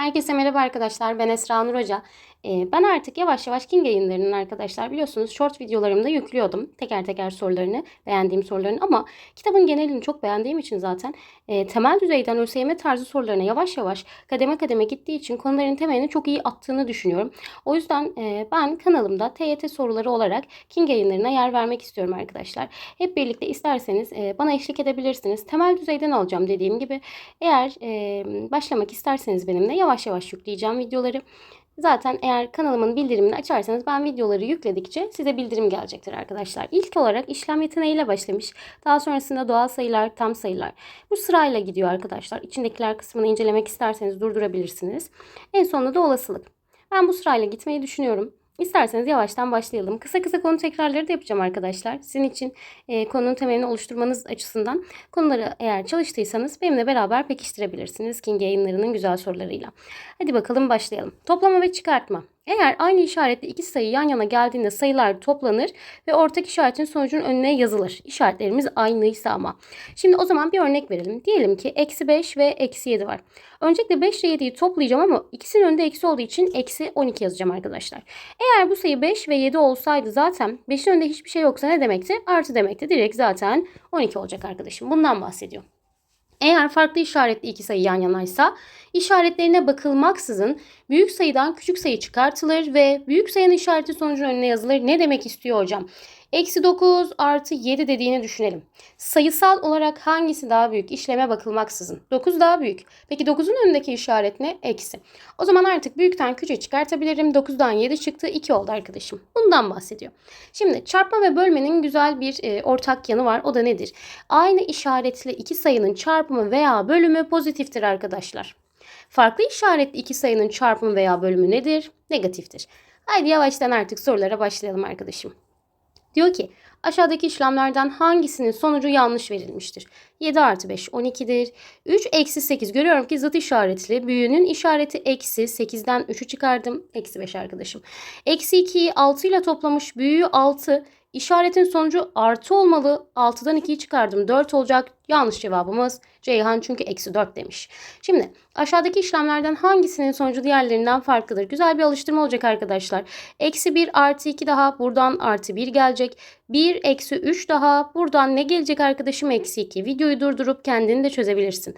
Herkese merhaba arkadaşlar. Ben Esra Nur Hoca. Ee, ben artık yavaş yavaş King yayınlarının arkadaşlar biliyorsunuz short videolarımda yüklüyordum. Teker teker sorularını, beğendiğim sorularını ama kitabın genelini çok beğendiğim için zaten e, temel düzeyden ÖSYM tarzı sorularına yavaş yavaş kademe kademe gittiği için konuların temelini çok iyi attığını düşünüyorum. O yüzden e, ben kanalımda TYT soruları olarak King yayınlarına yer vermek istiyorum arkadaşlar. Hep birlikte isterseniz e, bana eşlik edebilirsiniz. Temel düzeyden alacağım dediğim gibi. Eğer e, başlamak isterseniz benimle yavaş yavaş yükleyeceğim videoları. Zaten eğer kanalımın bildirimini açarsanız ben videoları yükledikçe size bildirim gelecektir arkadaşlar. İlk olarak işlem yeteneğiyle başlamış. Daha sonrasında doğal sayılar, tam sayılar. Bu sırayla gidiyor arkadaşlar. İçindekiler kısmını incelemek isterseniz durdurabilirsiniz. En sonunda da olasılık. Ben bu sırayla gitmeyi düşünüyorum. İsterseniz yavaştan başlayalım. Kısa kısa konu tekrarları da yapacağım arkadaşlar. Sizin için e, konunun temelini oluşturmanız açısından konuları eğer çalıştıysanız benimle beraber pekiştirebilirsiniz. King yayınlarının güzel sorularıyla. Hadi bakalım başlayalım. Toplama ve çıkartma. Eğer aynı işaretli iki sayı yan yana geldiğinde sayılar toplanır ve ortak işaretin sonucunun önüne yazılır. İşaretlerimiz aynıysa ama. Şimdi o zaman bir örnek verelim. Diyelim ki eksi 5 ve eksi 7 var. Öncelikle 5 ile 7'yi toplayacağım ama ikisinin önünde eksi olduğu için eksi 12 yazacağım arkadaşlar. Eğer bu sayı 5 ve 7 olsaydı zaten 5'in önünde hiçbir şey yoksa ne demekti? Artı demekti. Direkt zaten 12 olacak arkadaşım. Bundan bahsediyor. Eğer farklı işaretli iki sayı yan yanaysa işaretlerine bakılmaksızın büyük sayıdan küçük sayı çıkartılır ve büyük sayının işareti sonucun önüne yazılır. Ne demek istiyor hocam? Eksi 9 artı 7 dediğini düşünelim. Sayısal olarak hangisi daha büyük? İşleme bakılmaksızın. 9 daha büyük. Peki 9'un önündeki işaret ne? Eksi. O zaman artık büyükten küçüğe çıkartabilirim. 9'dan 7 çıktı. 2 oldu arkadaşım. Bundan bahsediyor. Şimdi çarpma ve bölmenin güzel bir e, ortak yanı var. O da nedir? Aynı işaretli iki sayının çarpımı veya bölümü pozitiftir arkadaşlar. Farklı işaretli iki sayının çarpımı veya bölümü nedir? Negatiftir. Haydi yavaştan artık sorulara başlayalım arkadaşım. Diyor ki aşağıdaki işlemlerden hangisinin sonucu yanlış verilmiştir? 7 artı 5 12'dir. 3 eksi 8 görüyorum ki zıt işaretli. Büyüğünün işareti eksi 8'den 3'ü çıkardım. Eksi 5 arkadaşım. Eksi 2'yi 6 ile toplamış. Büyüğü 6. İşaretin sonucu artı olmalı. 6'dan 2'yi çıkardım. 4 olacak. Yanlış cevabımız Ceyhan çünkü eksi 4 demiş. Şimdi aşağıdaki işlemlerden hangisinin sonucu diğerlerinden farklıdır? Güzel bir alıştırma olacak arkadaşlar. Eksi 1 artı 2 daha buradan artı 1 gelecek. 1 eksi 3 daha buradan ne gelecek arkadaşım? Eksi 2. Videoyu durdurup kendini de çözebilirsin.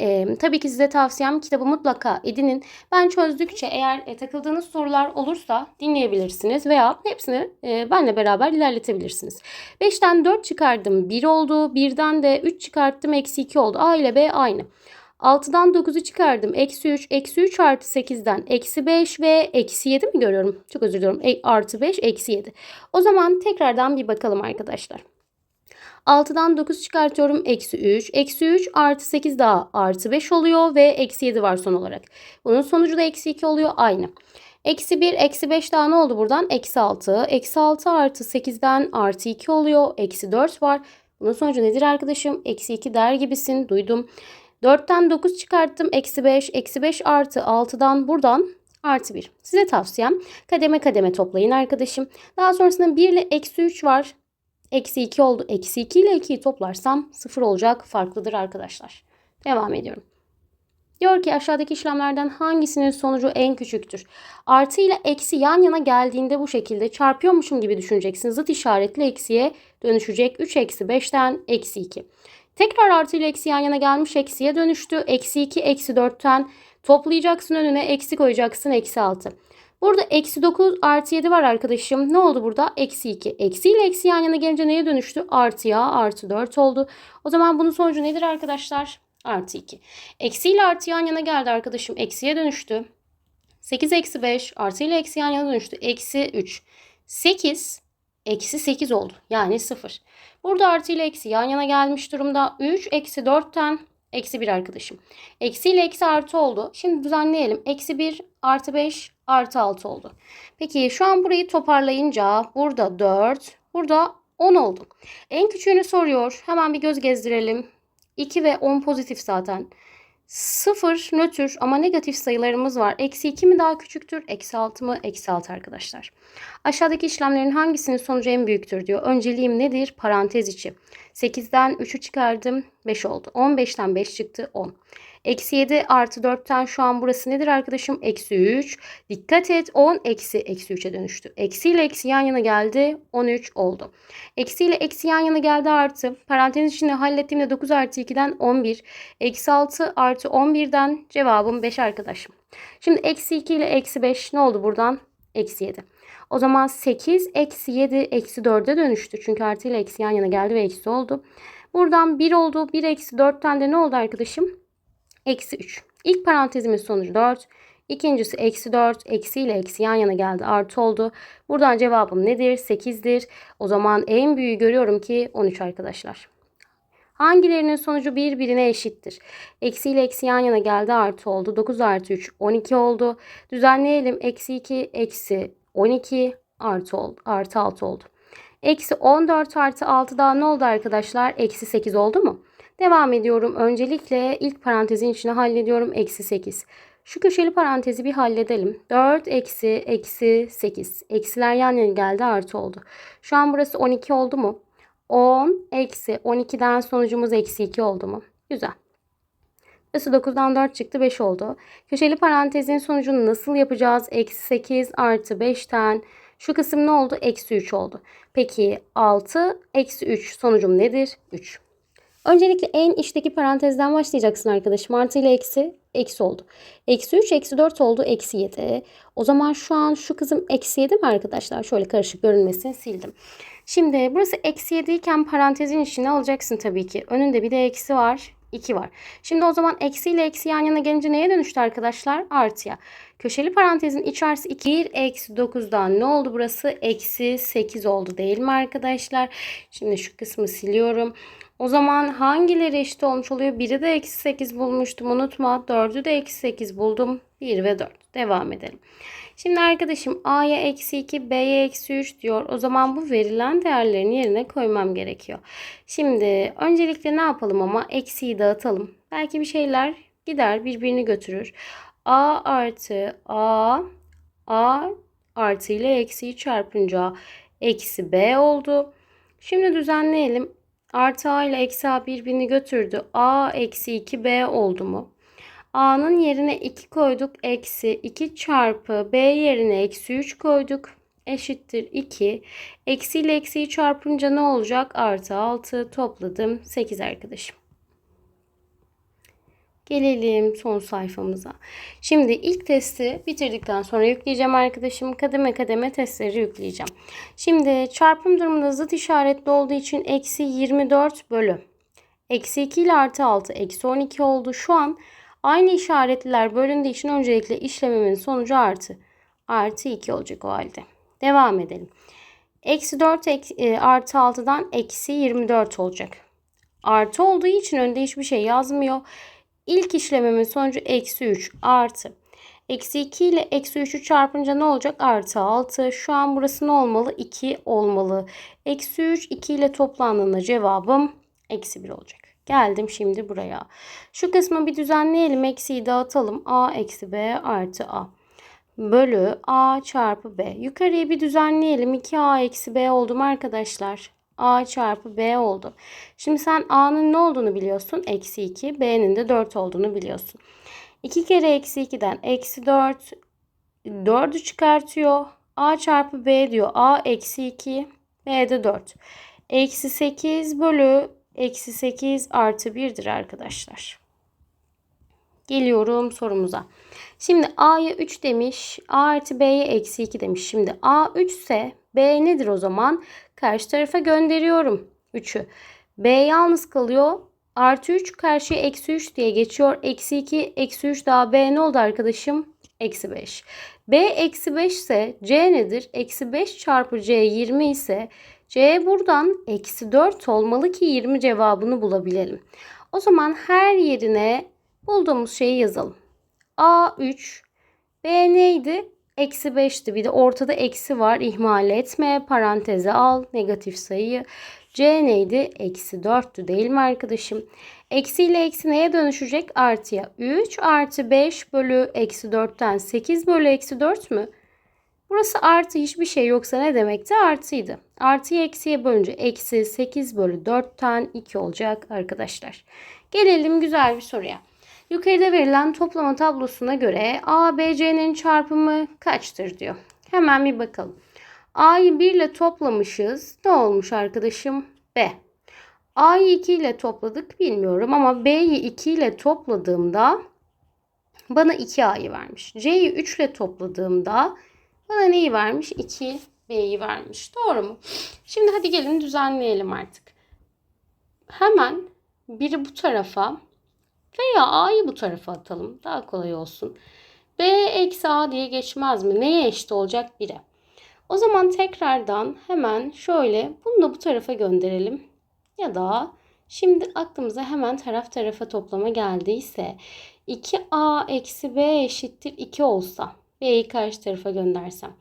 Ee, tabii ki size tavsiyem kitabı mutlaka edinin. Ben çözdükçe eğer e, takıldığınız sorular olursa dinleyebilirsiniz veya hepsini e, benle beraber ilerletebilirsiniz. 5'ten 4 çıkardım 1 oldu. 1'den de 3 çıkarttım eksi 2 oldu. A ile B aynı. 6'dan 9'u çıkardım. Eksi 3. Eksi 3 artı 8'den eksi 5 ve eksi 7 mi görüyorum? Çok özür diliyorum. E, artı 5 eksi 7. O zaman tekrardan bir bakalım arkadaşlar. 6'dan 9 çıkartıyorum. Eksi 3. Eksi 3 artı 8 daha artı 5 oluyor ve eksi 7 var son olarak. Bunun sonucu da eksi 2 oluyor. Aynı. Eksi 1, eksi 5 daha ne oldu buradan? Eksi 6. Eksi 6 artı 8'den artı 2 oluyor. Eksi 4 var. Bunun sonucu nedir arkadaşım? Eksi 2 der gibisin. Duydum. 4'ten 9 çıkarttım. Eksi 5. Eksi 5 artı 6'dan buradan artı 1. Size tavsiyem kademe kademe toplayın arkadaşım. Daha sonrasında 1 ile eksi 3 var. Eksi 2 oldu. Eksi 2 ile 2'yi toplarsam 0 olacak. Farklıdır arkadaşlar. Devam ediyorum. Diyor ki aşağıdaki işlemlerden hangisinin sonucu en küçüktür? Artı ile eksi yan yana geldiğinde bu şekilde çarpıyormuşum gibi düşüneceksin. Zıt işaretli eksiye dönüşecek. 3 eksi 5'ten eksi 2. Tekrar artı ile eksi yan yana gelmiş eksiye dönüştü. Eksi 2 eksi 4'ten toplayacaksın önüne eksi koyacaksın eksi 6. Burada eksi 9 artı 7 var arkadaşım. Ne oldu burada? Eksi 2. Eksi ile eksi yan yana gelince neye dönüştü? Artıya artı 4 oldu. O zaman bunun sonucu nedir arkadaşlar? Artı 2. Eksi ile artı yan yana geldi arkadaşım. Eksiye dönüştü. 8 eksi 5 artı ile eksi yan yana dönüştü. Eksi 3. 8 eksi 8 oldu. Yani 0. Burada artı ile eksi yan yana gelmiş durumda. 3 eksi 4'ten eksi 1 arkadaşım. Eksi ile eksi artı oldu. Şimdi düzenleyelim. Eksi 1 artı 5 artı 6 oldu. Peki şu an burayı toparlayınca burada 4, burada 10 oldu. En küçüğünü soruyor. Hemen bir göz gezdirelim. 2 ve 10 pozitif zaten. 0 nötr ama negatif sayılarımız var. Eksi 2 mi daha küçüktür? Eksi 6 mı? Eksi 6 arkadaşlar. Aşağıdaki işlemlerin hangisinin sonucu en büyüktür diyor. Önceliğim nedir? Parantez içi. 8'den 3'ü çıkardım. 5 oldu. 15'ten 5 çıktı. 10. Eksi 7 artı 4'ten şu an burası nedir arkadaşım? Eksi 3. Dikkat et 10 eksi eksi 3'e dönüştü. Eksi ile eksi yan yana geldi. 13 oldu. Eksi ile eksi yan yana geldi artı. Parantez içinde hallettiğimde 9 artı 2'den 11. Eksi 6 artı 11'den cevabım 5 arkadaşım. Şimdi eksi 2 ile eksi 5 ne oldu buradan? Eksi 7. O zaman 8 eksi 7 eksi 4'e dönüştü. Çünkü artı ile eksi yan yana geldi ve eksi oldu. Buradan 1 oldu. 1 eksi 4'ten de ne oldu arkadaşım? Eksi 3. İlk parantezimin sonucu 4. İkincisi eksi 4. Eksi ile eksi yan yana geldi. Artı oldu. Buradan cevabım nedir? 8'dir. O zaman en büyüğü görüyorum ki 13 arkadaşlar. Hangilerinin sonucu birbirine eşittir? Eksi ile eksi yan yana geldi artı oldu. 9 artı 3 12 oldu. Düzenleyelim. Eksi 2 eksi 12 artı oldu. Artı 6 oldu. Eksi 14 artı 6 daha ne oldu arkadaşlar? Eksi 8 oldu mu? Devam ediyorum. Öncelikle ilk parantezin içine hallediyorum. Eksi 8. Şu köşeli parantezi bir halledelim. 4 eksi eksi 8. Eksiler yan yana geldi artı oldu. Şu an burası 12 oldu mu? 10 eksi 12'den sonucumuz eksi 2 oldu mu? Güzel. Burası 9'dan 4 çıktı 5 oldu. Köşeli parantezin sonucunu nasıl yapacağız? Eksi 8 artı 5'ten şu kısım ne oldu? Eksi 3 oldu. Peki 6 eksi 3 sonucum nedir? 3. Öncelikle en içteki parantezden başlayacaksın arkadaşım. Artı ile eksi eksi oldu. Eksi 3 eksi 4 oldu. Eksi 7. O zaman şu an şu kızım eksi 7 mi arkadaşlar? Şöyle karışık görünmesini sildim. Şimdi burası eksi 7 iken parantezin içine alacaksın tabii ki. Önünde bir de eksi var. 2 var. Şimdi o zaman eksi ile eksi yan yana gelince neye dönüştü arkadaşlar? Artıya. Köşeli parantezin içerisi 2. 1 eksi 9'dan ne oldu burası? Eksi 8 oldu değil mi arkadaşlar? Şimdi şu kısmı siliyorum. O zaman hangileri eşit olmuş oluyor? Biri de eksi 8 bulmuştum unutma. 4'ü de eksi 8 buldum. 1 ve 4. Devam edelim. Şimdi arkadaşım A'ya eksi 2, B'ye eksi 3 diyor. O zaman bu verilen değerlerin yerine koymam gerekiyor. Şimdi öncelikle ne yapalım ama eksiyi dağıtalım. Belki bir şeyler gider birbirini götürür. A artı A, A artı ile eksiyi çarpınca eksi B oldu. Şimdi düzenleyelim. Artı A ile eksi A birbirini götürdü. A eksi 2B oldu mu? A'nın yerine 2 koyduk. Eksi 2 çarpı B yerine eksi 3 koyduk. Eşittir 2. Eksi ile eksiyi çarpınca ne olacak? Artı 6 topladım. 8 arkadaşım. Gelelim son sayfamıza. Şimdi ilk testi bitirdikten sonra yükleyeceğim arkadaşım. Kademe kademe testleri yükleyeceğim. Şimdi çarpım durumunda zıt işaretli olduğu için eksi 24 bölü. Eksi 2 ile artı 6 eksi 12 oldu. Şu an aynı işaretliler bölündüğü için öncelikle işlemimin sonucu artı. Artı 2 olacak o halde. Devam edelim. Eksi 4 e, artı 6'dan eksi 24 olacak. Artı olduğu için önde hiçbir şey yazmıyor. İlk işlemimin sonucu eksi 3 artı. Eksi 2 ile eksi 3'ü çarpınca ne olacak? Artı 6. Şu an burası ne olmalı? 2 olmalı. Eksi 3 2 ile toplandığında cevabım eksi 1 olacak. Geldim şimdi buraya. Şu kısmı bir düzenleyelim. Eksiyi dağıtalım. A eksi B artı A. Bölü A çarpı B. Yukarıya bir düzenleyelim. 2A eksi B oldu mu arkadaşlar? A çarpı B oldu. Şimdi sen A'nın ne olduğunu biliyorsun. Eksi 2. B'nin de 4 olduğunu biliyorsun. 2 kere eksi 2'den eksi 4. 4'ü çıkartıyor. A çarpı B diyor. A eksi 2. B de 4. Eksi 8 bölü eksi 8 artı 1'dir arkadaşlar. Geliyorum sorumuza. Şimdi A'ya 3 demiş. A artı B'ye eksi 2 demiş. Şimdi A 3 ise B nedir o zaman? Karşı tarafa gönderiyorum 3'ü. B yalnız kalıyor. Artı 3 karşıya eksi 3 diye geçiyor. Eksi 2 eksi 3 daha B ne oldu arkadaşım? Eksi 5. B eksi 5 ise C nedir? Eksi 5 çarpı C 20 ise C buradan eksi 4 olmalı ki 20 cevabını bulabilelim. O zaman her yerine bulduğumuz şeyi yazalım. A 3. B neydi? Eksi 5'ti. Bir de ortada eksi var. İhmal etme. Paranteze al. Negatif sayıyı. C neydi? Eksi 4'tü değil mi arkadaşım? Eksi ile eksi neye dönüşecek? Artıya. 3 artı 5 bölü eksi 4'ten 8 bölü eksi 4 mü? Burası artı hiçbir şey yoksa ne demekti? Artıydı. Artıyı eksiye bölünce eksi 8 bölü 4'ten 2 olacak arkadaşlar. Gelelim güzel bir soruya. Yukarıda verilen toplama tablosuna göre A, B, C'nin çarpımı kaçtır diyor. Hemen bir bakalım. A'yı 1 ile toplamışız. Ne olmuş arkadaşım? B. A'yı 2 ile topladık bilmiyorum ama B'yi 2 ile topladığımda bana 2A'yı vermiş. C'yi 3 ile topladığımda bana neyi vermiş? 2B'yi vermiş. Doğru mu? Şimdi hadi gelin düzenleyelim artık. Hemen biri bu tarafa veya A'yı bu tarafa atalım. Daha kolay olsun. B eksi A diye geçmez mi? Neye eşit olacak? 1'e. O zaman tekrardan hemen şöyle bunu da bu tarafa gönderelim. Ya da şimdi aklımıza hemen taraf tarafa toplama geldiyse 2A eksi B eşittir 2 olsa B'yi karşı tarafa göndersem.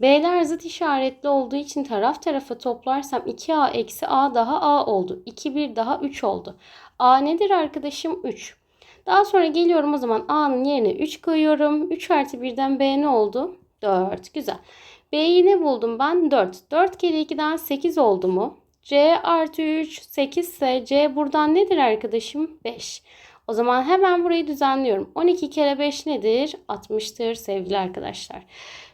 B'ler zıt işaretli olduğu için taraf tarafa toplarsam 2A eksi A daha A oldu. 2 1 daha 3 oldu. A nedir arkadaşım? 3. Daha sonra geliyorum o zaman A'nın yerine 3 koyuyorum. 3 artı 1'den B ne oldu? 4. Güzel. B'yi ne buldum ben? 4. 4 kere 2'den 8 oldu mu? C artı 3 8 ise C buradan nedir arkadaşım? 5. O zaman hemen burayı düzenliyorum. 12 kere 5 nedir? 60'tır sevgili arkadaşlar.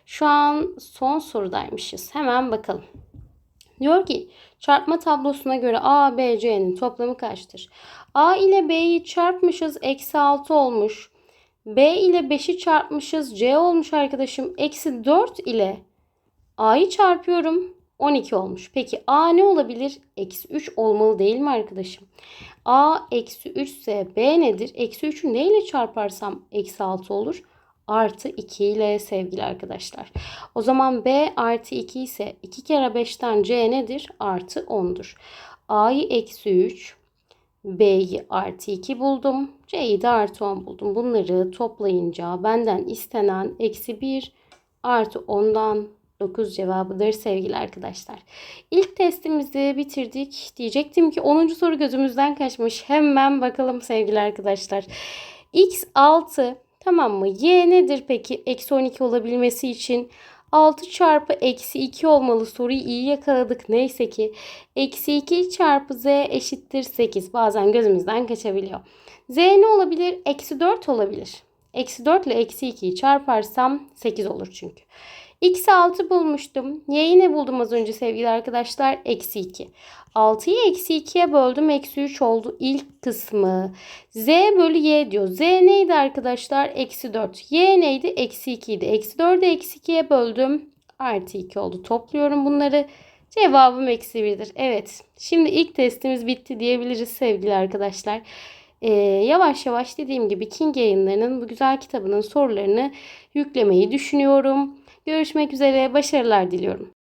Şu an son sorudaymışız. Hemen bakalım. Diyor ki çarpma tablosuna göre A, B, C'nin toplamı kaçtır? A ile B'yi çarpmışız. Eksi 6 olmuş. B ile 5'i çarpmışız. C olmuş arkadaşım. Eksi 4 ile A'yı çarpıyorum. 12 olmuş. Peki A ne olabilir? Eksi 3 olmalı değil mi arkadaşım? A eksi 3 ise B nedir? Eksi 3'ü ne ile çarparsam eksi 6 olur? Artı 2 ile sevgili arkadaşlar. O zaman B artı 2 ise 2 kere 5'ten C nedir? Artı 10'dur. A'yı eksi 3, B'yi artı 2 buldum. C'yi de artı 10 buldum. Bunları toplayınca benden istenen eksi 1 artı 10'dan 9 cevabıdır sevgili arkadaşlar. İlk testimizi bitirdik. Diyecektim ki 10. soru gözümüzden kaçmış. Hemen bakalım sevgili arkadaşlar. X 6 tamam mı? Y nedir peki? Eksi 12 olabilmesi için 6 çarpı eksi 2 olmalı. Soruyu iyi yakaladık. Neyse ki eksi 2 çarpı z eşittir 8. Bazen gözümüzden kaçabiliyor. Z ne olabilir? Eksi 4 olabilir. Eksi 4 ile eksi 2'yi çarparsam 8 olur çünkü. X'i 6 bulmuştum. Y'yi ne buldum az önce sevgili arkadaşlar? Eksi 2. 6'yı eksi 2'ye böldüm. Eksi 3 oldu ilk kısmı. Z bölü Y diyor. Z neydi arkadaşlar? Eksi 4. Y neydi? Eksi 2 idi. Eksi 4'ü eksi 2'ye böldüm. Artı 2 oldu. Topluyorum bunları. Cevabım eksi 1'dir. Evet. Şimdi ilk testimiz bitti diyebiliriz sevgili arkadaşlar. Ee, yavaş yavaş dediğim gibi King yayınlarının bu güzel kitabının sorularını yüklemeyi düşünüyorum. Görüşmek üzere. Başarılar diliyorum.